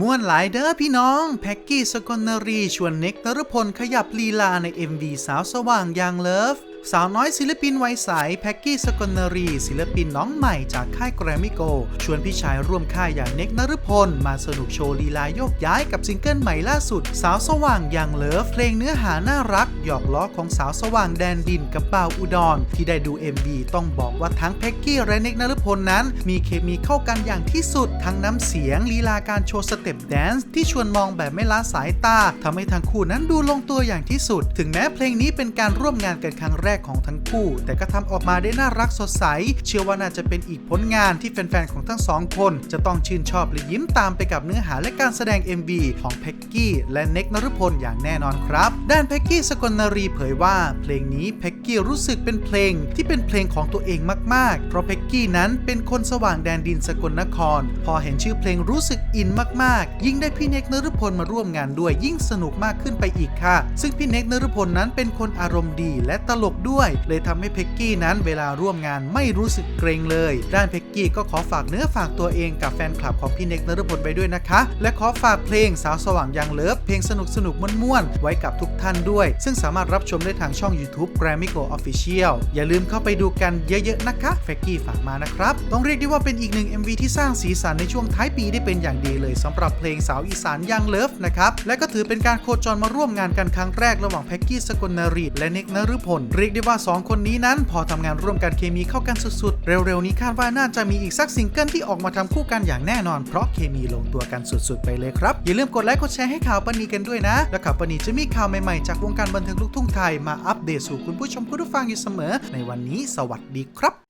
ม่วนหลายเด้อพี่น้อง แพ็กกี้สกลนรีชวนเน็กนรพลขยับลีลาใน MV สาวสว่างยางเลิฟ สาวน้อยศิลปินวัยใสแพ็กกี้สกลนรีศิลปินน้องใหม่จากค่ายแกรมมิโก ชวนพี่ชายร่วมค่ายอย่างเน็กนรพล มาสนุกโชว์ลีลาโยกย้ายกับซิงเกิลใหม่ล่าสุด สาวสว่างยางเลิฟเพลงเนื้อหาน่ารัก หยอกล้อของสาวสว่างแดนดินกับบ่าวอุดร ที่ได้ดู MV ต้องบอกว่าทั้งแพ็กกี้และเน็กนรพลนั้น มีเคมีเข้ากันอย่างที่สุด ทั้งน้ำเสียงลีลาการโชว์สเต็ปแดนซ์ที่ชวนมองแบบไม่ละสายตาทำให้ทั้งคู่นั้นดูลงตัวอย่างที่สุด ถึงแม้เพลงนี้เป็นการร่วมงานกันครั้งแรกของทั้งคู่ แต่ก็ทำออกมาได้น่ารักสดใส เชื่อว่าน่าจะเป็นอีกผลงานที่แฟนๆของทั้งสองคน จะต้องชื่นชอบและยิ้มตามไปกับเนื้อหาและการแสดง MV ของแพ็กกี้และเน็กนฤพลอย่างแน่นอนครับ ด้านแพ็กกี้สกลนรีเผยว่า เพลงนี้แพ็กกี้รู้สึกเป็นเพลงที่เป็นเพลงของตัวเองมากๆ เพราะแพ็กกี้นั้นเป็นคนสว่างแดนดินสกลนคร พอเห็นชื่อเพลงรู้สึกอินมากๆ ยิ่งได้พี่เน็กนฤพลมาร่วมงานด้วยยิ่งสนุกมากขึ้นไปอีกค่ะ ซึ่งพี่เน็กนฤพลนั้นเป็นคนอารมณ์ดีและตลกด้วย เลยทำให้เพ็กกี้นั้นเวลาร่วมงานไม่รู้สึกเกรงเลย ด้านเพ็กกี้ก็ขอฝากเนื้อฝากตัวเองกับแฟนคลับของพี่เน็กนฤพลไปด้วยนะคะ และขอฝากเพลงสาวสว่างยังเลิฟเพลงสนุกสนุกม่วนๆไว้กับทุกท่านด้วย ซึ่งสามารถรับชมได้ทางช่อง YouTube Grammy Go Official อย่าลืมเข้าไปดูกันเยอะๆนะคะเฟกกี้ฝากมานะครับต้องเรียกได้ว่าเป็นอีกหนึ่ง MV ที่สร้างสีสันในช่วงท้ายปีได้เป็นอย่างดีเลยสำหรับเพลงสาวอีสานยังเลิฟนะครับและก็ถือเป็นการโคจรมาร่วมงานกันครั้งแรกระหว่างแพ็กกี้สกลนรีและเน็กนฤพลเรยกได้ว่า 2 คนนี้นั้น พอทำงานร่วมกันเคมีเข้ากันสุดๆ เร็วๆนี้คาดว่าน่าจะมีอีกสักซิงเกิลที่ออกมาทำคู่กันอย่างแน่นอน เพราะเคมีลงตัวกันสุดๆ ไปเลยครับ อย่าลืมกดไลค์กดแชร์ให้ข่าวปนีกันด้วยนะ และข่าวปนีจะมีข่าวใหม่ๆ จากวงการบันเทิงลูกทุ่งไทยมาอัปเดตสู่คุณผู้ชมคุณผู้ฟังอยู่เสมอ ในวันนี้สวัสดีครับ